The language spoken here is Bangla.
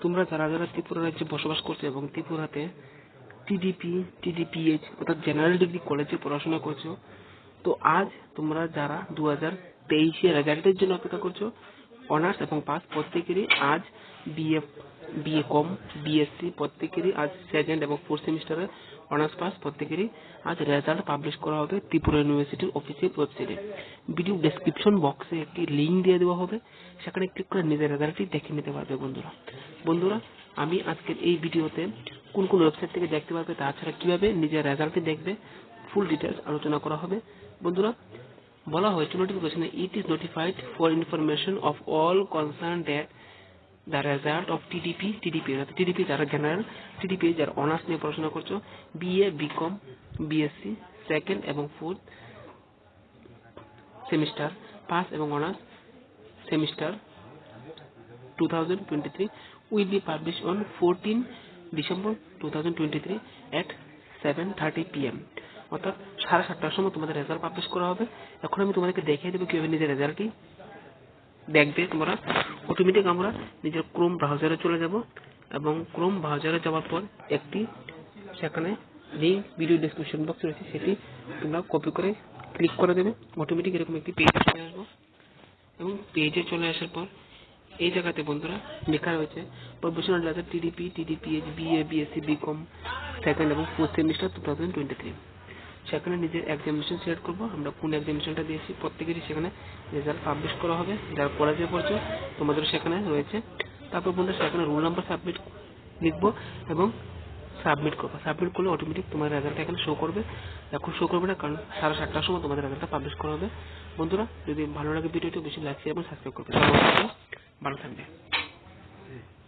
তোমরা যারা যারা ত্রিপুরা রাজ্যে বসবাস করছ এবং ত্রিপুরাতে টিডিপি টিডিপিএইচ অর্থাৎ জেনারেল ডিগ্রি কলেজে পড়াশোনা করছ, তো আজ তোমরা যারা দু হাজার তেইশে রেজাল্টের জন্য অপেক্ষা করছ অনার্স এবং পাস প্রত্যেকেরই আজ বিএ বিএ কম বিএসসি প্রত্যেকেরই আজ সেকেন্ড এবং ফোর্থ সেমিস্টারের অনার্স পাস প্রত্যেকেরই আজ রেজাল্ট পাবলিশ করা হবে ত্রিপুরা ইউনিভার্সিটির অফিসিয়াল ওয়েবসাইটে ভিডিও ডেসক্রিপশন বক্সে একটি লিঙ্ক দিয়ে দেওয়া হবে। সেখানে ক্লিক করে নিজের রেজাল্টটি দেখে নিতে পারবে বন্ধুরা। বন্ধুরা, আমি আজকের এই ভিডিওতে কোন কোন ওয়েবসাইট থেকে দেখতে পারবে, তাছাড়া কীভাবে নিজের রেজাল্টটি দেখবে ফুল ডিটেলস আলোচনা করা হবে। বন্ধুরা বলা হয়েছে নোটিফিকেশনে it is notified for information of all concern that the result of TDP TDP TDP যারা জেনারেল টিডিপি যারা অনার্স নিয়ে পড়াশোনা করছ বিএ বিকম বিএসসি সেকেন্ড এবং ফোর্থ সেমিস্টার পাস এবং honours semester 2023 will be published on 14 December 2023 at 7:30 pm অর্থাৎ সাড়ে সাতটার সময় তোমাদের রেজাল্ট পাবলিশ করা হবে। এখন আমি তোমাদেরকে দেখিয়ে দেবো কীভাবে নিজের রেজাল্টটি দেখবে। তোমরা অটোমেটিক আমরা নিজের ক্রোম ব্রাউজারে চলে যাব এবং ক্রোম ব্রাউজারে যাওয়ার পর একটি সেখানে যেই ভিডিও ডেসক্রিপশন বক্স রয়েছে সেটি তোমরা কপি করে ক্লিক করে দেবে। অটোমেটিক এরকম একটি পেজ চলে আসব। এবং পেজে চলে আসার পর এই জায়গাতে বন্ধুরা লেখা রয়েছে professional ledger TDP TDPH BA BSc BCom second এবং fourth semester two thousand twenty three সেখানে নিজের এক্সামিনেশন সিলেক্ট করব। আমরা কোন এক্সামিনেশনটা দিয়েছি, প্রত্যেকেরই সেখানে রেজাল্ট পাবলিশ করা হবে। যারা কলেজে পড়ছো তোমাদের সেখানে রয়েছে। তারপর বন্ধুরা, সেখানে রোল নাম্বার সাবমিট লিখব এবং সাবমিট করব। সাবমিট করলে অটোমেটিক তোমার রেজাল্ট এখানে শো করবে। এখন শো করবে না, কারণ সাড়ে সাতটার সময় তোমাদের রেজাল্টটা পাবলিশ করা হবে। বন্ধুরা, যদি ভালো লাগে ভিডিওটি বেশি লাইক শেয়ার এবং সাবস্ক্রাইব করবে। ভালো থাকবে।